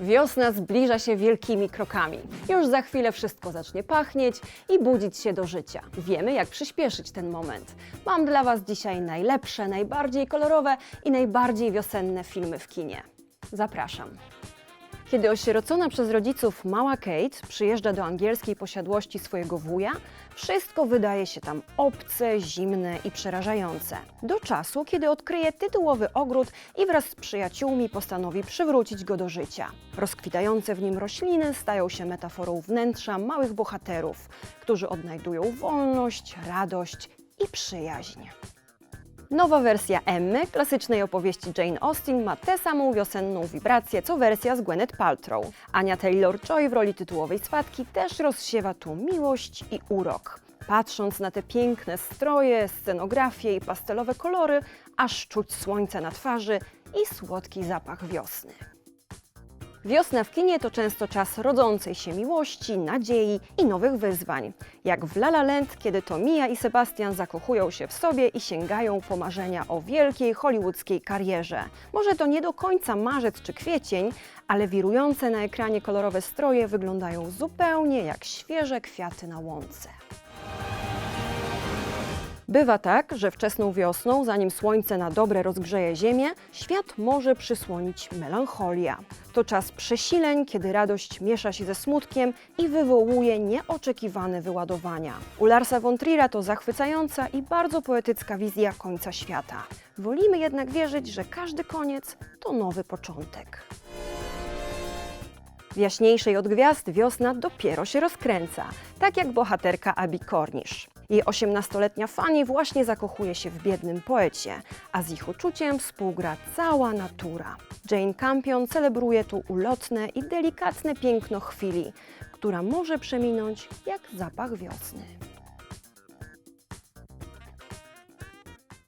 Wiosna zbliża się wielkimi krokami. Już za chwilę wszystko zacznie pachnieć i budzić się do życia. Wiemy, jak przyspieszyć ten moment. Mam dla Was dzisiaj najlepsze, najbardziej kolorowe i najbardziej wiosenne filmy w kinie. Zapraszam. Kiedy osierocona przez rodziców mała Kate przyjeżdża do angielskiej posiadłości swojego wuja, wszystko wydaje się tam obce, zimne i przerażające. Do czasu, kiedy odkryje tytułowy ogród i wraz z przyjaciółmi postanowi przywrócić go do życia. Rozkwitające w nim rośliny stają się metaforą wnętrza małych bohaterów, którzy odnajdują wolność, radość i przyjaźń. Nowa wersja Emmy, klasycznej opowieści Jane Austen, ma tę samą wiosenną wibrację, co wersja z Gwyneth Paltrow. Ania Taylor-Joy w roli tytułowej swatki też rozsiewa tu miłość i urok. Patrząc na te piękne stroje, scenografię i pastelowe kolory, aż czuć słońce na twarzy i słodki zapach wiosny. Wiosna w kinie to często czas rodzącej się miłości, nadziei i nowych wyzwań. Jak w La La Land, kiedy to Mia i Sebastian zakochują się w sobie i sięgają po marzenia o wielkiej hollywoodzkiej karierze. Może to nie do końca marzec czy kwiecień, ale wirujące na ekranie kolorowe stroje wyglądają zupełnie jak świeże kwiaty na łące. Bywa tak, że wczesną wiosną, zanim słońce na dobre rozgrzeje ziemię, świat może przysłonić melancholia. To czas przesileń, kiedy radość miesza się ze smutkiem i wywołuje nieoczekiwane wyładowania. U Larsa von Trier'a to zachwycająca i bardzo poetycka wizja końca świata. Wolimy jednak wierzyć, że każdy koniec to nowy początek. W jaśniejszej od gwiazd wiosna dopiero się rozkręca, tak jak bohaterka Abby Cornish. Jej 18-letnia Fanny właśnie zakochuje się w biednym poecie, a z ich uczuciem współgra cała natura. Jane Campion celebruje tu ulotne i delikatne piękno chwili, która może przeminąć jak zapach wiosny.